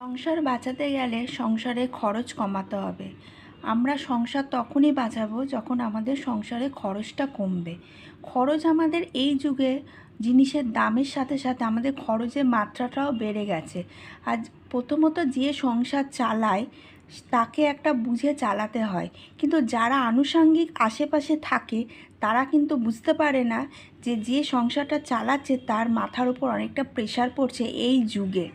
সংসার বাঁচাতে গেলে সংসারে খরচ কমাতে হবে। আমরা সংসার তখনই বাঁচাবো যখন আমাদের সংসারে খরচটা কমবে। খরচ আমাদের এই যুগে জিনিসের দামের সাথে সাথে আমাদের খরচের মাত্রাটাও বেড়ে গেছে। আজ প্রথমত যে সংসার চালায়, তাকে একটা বুঝে চালাতে হয়। কিন্তু যারা আনুষঙ্গিক আশেপাশে থাকে, তারা কিন্তু বুঝতে পারে না যে যে সংসারটা চালাচ্ছে, তার মাথার উপর অনেকটা প্রেশার পড়ছে এই যুগে।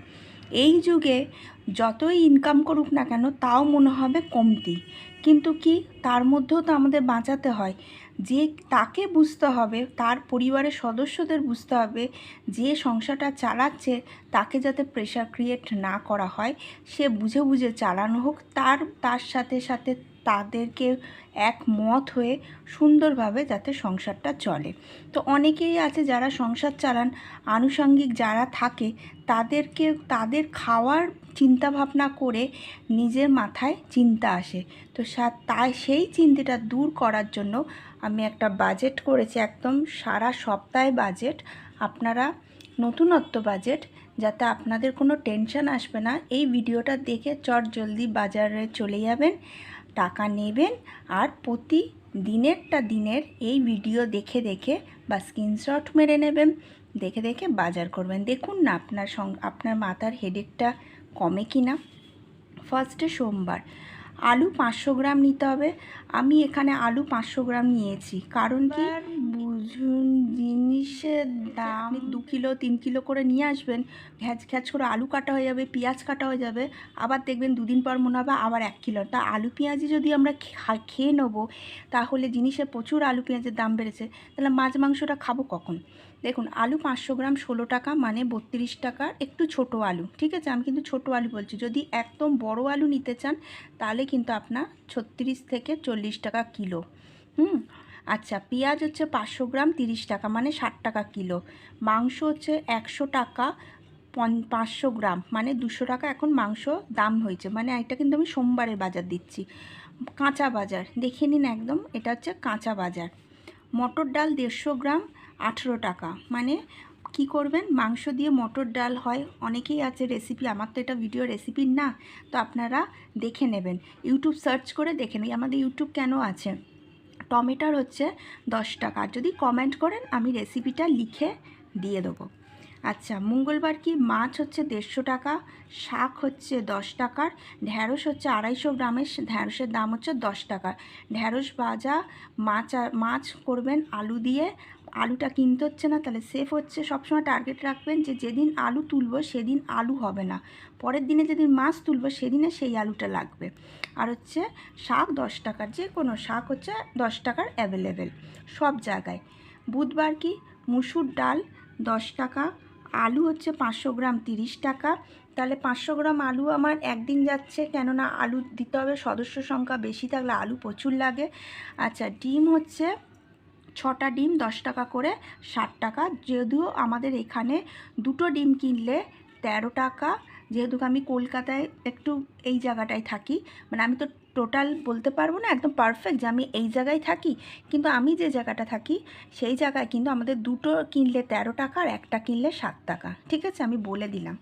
এই যুগে যতই ইনকাম করুক না কেন, তাও মনে হবে কমতি। কিন্তু কি, তার মধ্যেও তো আমাদের বাঁচাতে হয়। যে তাকে বুঝতে হবে, তার পরিবারের সদস্যদের বুঝতে হবে, যে সংসারটা চালাচ্ছে, তাকে যাতে প্রেশার ক্রিয়েট না করা হয়, সে বুঝে বুঝে চালানো হোক, তার তার সাথে সাথে তাদেরকে একমত হয়ে সুন্দরভাবে যাতে সংসারটা চলে। তো অনেকেই আছে যারা সংসার চালান, আনুষঙ্গিক যারা থাকে, তাদেরকে, তাদের খাওয়ার চিন্তা ভাবনা করে নিজের মাথায় চিন্তা আসে। তো তাই সেই চিন্তাটা দূর করার জন্য আমি একটা বাজেট করেছি, একদম সারা সপ্তাহে বাজেট আপনারা নতুনত্ব বাজেট যাতে আপনাদের কোনো টেনশন আসবে না। এই ভিডিওটা দেখে চট জলদি বাজারে চলে যাবেন। টাকা নেবেন আর প্রতি দিনেরটা দিনের এই ভিডিও দেখে দেখে বা স্ক্রিনশট মেরে নেবেন। দেখে দেখে বাজার করবেন। দেখুন না আপনার সং, আপনার মাথার হেডেকটা কমে কি না ফার্স্টে সোমবার। আলু পাঁচশো গ্রাম নিতে হবে। আমি এখানে আলু পাঁচশো গ্রাম নিয়েছি। কারণ কি? বুঝুন জিনিসের দাম আপনি দু কিলো তিন কিলো করে নিয়ে আসবেন। ঘ্যাচ ঘ্যাচ করে আলু কাটা হয়ে যাবে পেঁয়াজ কাটা হয়ে যাবে। আবার দেখবেন দুদিন পর মনে হবে আবার এক কিলো। তা আলু পেঁয়াজি যদি আমরা খেয়ে নেব তাহলে জিনিসের প্রচুর আলু পেঁয়াজের দাম বেড়েছে। তাহলে মাছ মাংসটা খাব কখন? দেখুন আলু পাঁচশো গ্রাম ষোলো টাকা মানে বত্রিশ টাকা একটু ছোট আলু। ঠিক আছে আমি কিন্তু ছোট আলু বলছি। যদি একদম বড় আলু নিতে চান তাহলে কিন্তু আপনার ছত্রিশ থেকে চল্লিশ টাকা কিলো। হুম? আচ্ছা পেঁয়াজ হচ্ছে পাঁচশো গ্রাম তিরিশ টাকা মানে ষাট টাকা কিলো। মাংস হচ্ছে একশো টাকা পাঁচশো গ্রাম মানে দুশো টাকা। এখন মাংস দাম হয়েছে মানে এটা কিন্তু আমি সোমবারের বাজার দিচ্ছি। কাঁচা বাজার, দেখে নিন একদম, এটা হচ্ছে কাঁচা বাজার। মটর ডাল দেড়শো গ্রাম, আঠেরো টাকা মানে কি করবেন, মাংস দিয়ে মটর ডাল হয়, অনেকেই আছে রেসিপি আমার তো এটা ভিডিও রেসিপি না, তো আপনারা দেখে নেবেন। ইউটিউব সার্চ করে দেখে নিই আমাদের ইউটিউব কেন আছে? টমেটোর হচ্ছে দশ টাকা। যদি কমেন্ট করেন, আমি রেসিপিটা লিখে দিয়ে দেবো। আচ্ছা মঙ্গলবার কি মাছ হচ্ছে দেড়শো টাকা, শাক হচ্ছে দশ টাকার, ঢ্যাঁড়স হচ্ছে আড়াইশো গ্রামের, ঢ্যাঁড়সের দাম হচ্ছে দশ টাকা ঢ্যাঁড়স ভাজা, মাছ মাছ করবেন আলু দিয়ে আলুটা কিনতে হচ্ছে না, তাহলে সেফ হচ্ছে। সবসময় টার্গেট রাখবেন যে যেদিন আলু তুলবো সেদিন আলু হবে না। পরের দিনে যেদিন মাছ তুলবো সেদিনে সেই আলুটা লাগবে। আর হচ্ছে শাক দশ টাকার, যে কোনো শাক হচ্ছে দশ টাকার অ্যাভেলেবেল সব জায়গায়। বুধবার কি? মুসুর ডাল দশ টাকা, আলু হচ্ছে পাঁচশো গ্রাম তিরিশ টাকা। তাহলে পাঁচশো গ্রাম আলু আমার একদিন যাচ্ছে, কেননা আলু দিতে হবে, সদস্য সংখ্যা বেশি থাকলে আলু প্রচুর লাগে। আচ্ছা ডিম হচ্ছে ছটা ডিম, দশ টাকা করে ষাট টাকা। যদিও আমাদের এখানে দুটো ডিম কিনলে তেরো টাকা, যেহেতু আমি কলকাতায় একটু এই জায়গাটায় থাকি মানে আমি তো টোটাল বলতে পারব না, একদম পারফেক্ট যে আমি এই জায়গায় থাকি। কিন্তু আমি যে জায়গাটা থাকি, সেই জায়গায় কিন্তু আমাদের দুটো কিনলে তেরো টাকা আর একটা কিনলে সাত টাকা। ঠিক আছে? আমি বলে দিলাম।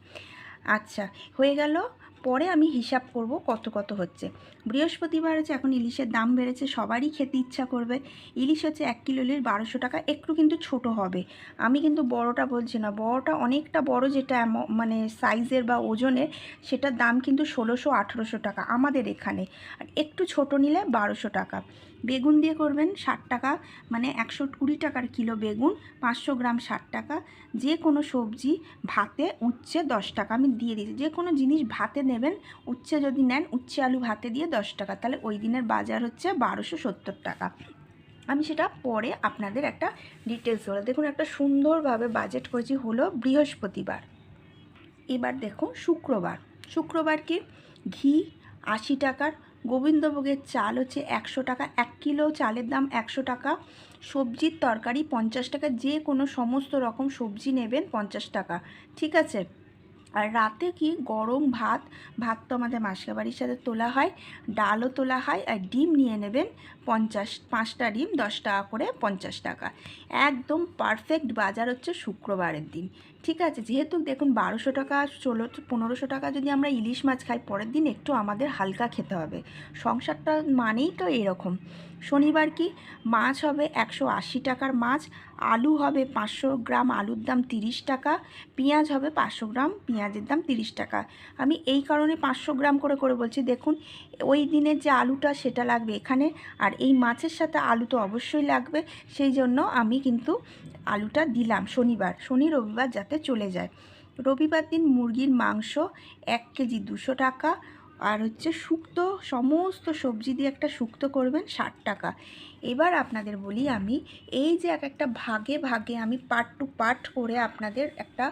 আচ্ছা হয়ে গেল পরে আমি হিসাব করব কত কত হচ্ছে। বৃহস্পতিবার হচ্ছে এখন ইলিশের দাম বেড়েছে, সবারই খেতে ইচ্ছা করবে। ইলিশ হচ্ছে এক কিলো ইলিশ বারোশো টাকা, একটু কিন্তু ছোট হবে। আমি কিন্তু বড়টা বলছি না, বড়টা অনেকটা বড় যেটা মানে সাইজের বা ওজনের, সেটার দাম কিন্তু ষোলোশো আঠেরোশো টাকা আমাদের এখানে। আর একটু ছোট নিলে বারোশো টাকা। বেগুন দিয়ে করবেন ষাট টাকা মানে একশো কুড়ি টাকার কিলো বেগুন, পাঁচশো গ্রাম ষাট টাকা। যে কোনো সবজি, ভাতে উচ্ছে দশ টাকা, আমি দিয়ে দিয়েছি। যে কোনো জিনিস ভাতে নেবেন। উচ্ছে যদি নেন, উচ্ছে আলু ভাতে দিয়ে দশ টাকা। তাহলে ওই দিনের বাজার হচ্ছে বারোশো সত্তর টাকা। আমি সেটা পরে আপনাদের একটা ডিটেলস বলে। দেখুন, একটা সুন্দরভাবে বাজেট করেছি হলো বৃহস্পতিবার। এবার দেখুন, শুক্রবার। শুক্রবার কি? ঘি আশি টাকার, গোবিন্দভোগের চাল হচ্ছে একশো টাকা, এক কিলো চালের দাম একশো টাকা, সবজির তরকারি পঞ্চাশ টাকা, যে কোনো সমস্ত রকম সবজি নেবেন পঞ্চাশ টাকা। ঠিক আছে? আর রাতে কি গরম ভাত ভাত তো আমাদের মাসকা বাড়ির সাথে তোলা হয়, ডালও তোলা হয় আর ডিম নিয়ে নেবেন পঞ্চাশ, পাঁচটা ডিম দশ টাকা করে পঞ্চাশ টাকা। একদম পারফেক্ট বাজার হচ্ছে শুক্রবারের দিন। ঠিক আছে, যেহেতু দেখুন বারোশো টাকা, ষোলো, পনেরোশো টাকা যদি আমরা ইলিশ মাছ খাই, পরের দিন একটু আমাদের হালকা খেতে হবে। সংসারটা মানেই তো এরকম। শনিবার কি? মাছ হবে একশো আশি টাকার মাছ, আলু হবে পাঁচশো গ্রাম, আলুর দাম তিরিশ টাকা, পেঁয়াজ হবে পাঁচশো গ্রাম, পেঁয়াজের দাম তিরিশ টাকা। আমি এই কারণে পাঁচশো গ্রাম করে করে বলছি, দেখুন, ওই দিনের যে আলুটা সেটা লাগবে এখানে, আর এই মাছের সাথে আলু তো অবশ্যই লাগবে, সেই জন্য আমি কিন্তু আলুটা দিলাম শনিবার, শনি, রবিবার যাতে চলে যায়। রবিবার দিন মুরগির মাংস এক কেজি দুশো টাকা আর হচ্ছে শুক্তো, সমস্ত সবজি দিয়ে একটা শুক্তো করবেন ষাট টাকা। এবার আপনাদের বলি আমি, এই যে এক একটা ভাগে ভাগে আমি পার্ট টু পার্ট করে আপনাদের একটা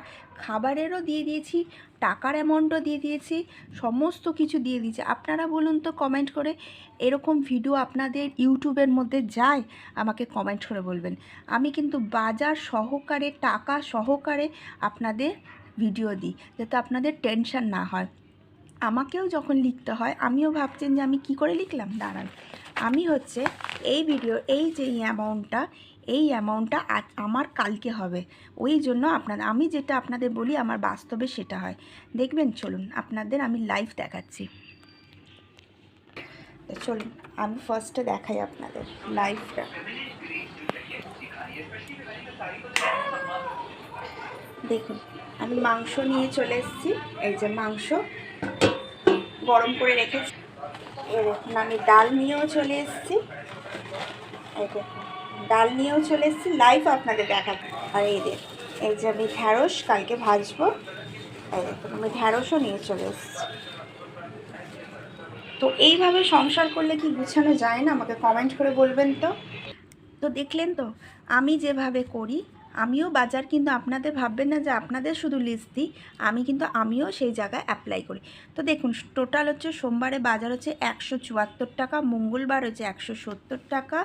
খাবারেরও দিয়ে দিয়েছি, টাকার অ্যামাউন্টও দিয়ে দিয়েছি, সমস্ত কিছু দিয়ে দিয়েছি। আপনারা বলুন তো কমেন্ট করে, এরকম ভিডিও আপনাদের ইউটিউবের মধ্যে যায়, আমাকে কমেন্ট করে বলবেন। আমি কিন্তু বাজার সহকারে, টাকা সহকারে আপনাদের ভিডিও দিই, যাতে আপনাদের টেনশন না হয়। আমাকেও যখন লিখতে হয়, আমিও ভাবছেন যে আমি কি করে লিখলাম? দাঁড়ান। আমি হচ্ছে এই ভিডিও এই যে অ্যামাউন্টটা এই অ্যামাউন্টটা আজ আমার কালকে হবে। ওই জন্য আপনার, আমি যেটা আপনাদের বলি, আমার বাস্তবে সেটা হয়। দেখবেন, চলুন, আপনাদের আমি লাইভ দেখাচ্ছি। চলুন, আমি ফার্স্টে দেখাই আপনাদের লাইভটা দেখুন, আমি মাংস নিয়ে চলে এসেছি। এই যে মাংস গরম করে রেখেছি। দেখুন আমি ডাল নিয়েও চলে এসেছি। ডাল নিয়েও চলে এসেছি লাইভ আপনাদের দেখাবো। আর এই দেখ এই যে আমি ঢ্যাঁড়স কালকে ভাজবো। এই আমি ঢ্যাঁড়সও নিয়ে চলে এসেছি। তো এইভাবে সংসার করলে কি গুছানো যায় না? আমাকে কমেন্ট করে বলবেন তো। তো দেখলেন তো, আমি যেভাবে করি আমিও বাজার কিন্তু আপনাদের ভাববেন না যে আপনাদের শুধু লিস্ট দিই আমি কিন্তু আমিও সেই জায়গায় অ্যাপ্লাই করি। তো দেখুন টোটাল হচ্ছে সোমবারে বাজার হচ্ছে একশো চুয়াত্তর টাকা, মঙ্গলবার হচ্ছে একশো সত্তর টাকা,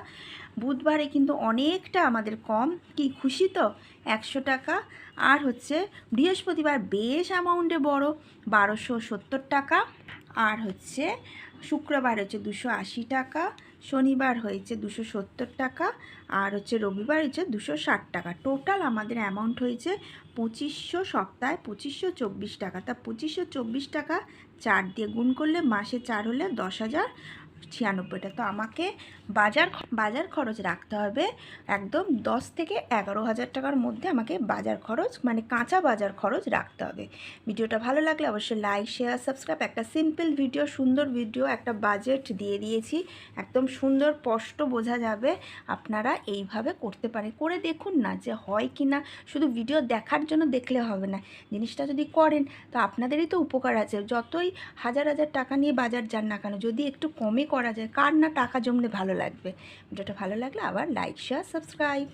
বুধবারে কিন্তু অনেকটা আমাদের কম। কি খুশি তো? একশো টাকা। আর হচ্ছে বৃহস্পতিবার বেশ অ্যামাউন্টে বড়, বারোশো সত্তর টাকা। আর হচ্ছে শুক্রবার হচ্ছে দুশো আশি টাকা। শনিবার হয়েছে দুশো সত্তর টাকা আর হচ্ছে রবিবার হয়েছে দুশো ষাট টাকা। টোটাল আমাদের অ্যামাউন্ট হয়েছে পঁচিশশো সপ্তাহে পঁচিশশো চব্বিশ টাকা। তা পঁচিশশো চব্বিশ টাকা চার দিয়ে গুণ করলে মাসে চার হলে দশ হাজার ছিয়ানব্বইটা। তো আমাকে বাজার বাজার খরচ রাখতে হবে একদম দশ থেকে এগারো হাজার টাকার মধ্যে আমাকে বাজার খরচ মানে কাঁচা বাজার খরচ রাখতে হবে। ভিডিওটা ভালো লাগলে অবশ্যই লাইক শেয়ার সাবস্ক্রাইব একটা সিম্পল ভিডিও সুন্দর ভিডিও একটা বাজেট দিয়ে দিয়েছি। একদম সুন্দর, স্পষ্ট বোঝা যাবে আপনারা এইভাবে করতে পারেন। করে দেখুন না যে হয় কি না। শুধু ভিডিও দেখার জন্য দেখলে হবে না। জিনিসটা যদি করেন, তো আপনাদেরই তো উপকার আছে। যতই হাজার হাজার টাকা নিয়ে বাজার যান না কেন, যদি একটু কমে করা যায়। কার না টাকা জমলে ভালো লাগবে? ভিডিওটা ভালো লাগলে আবার লাইক শেয়ার সাবস্ক্রাইব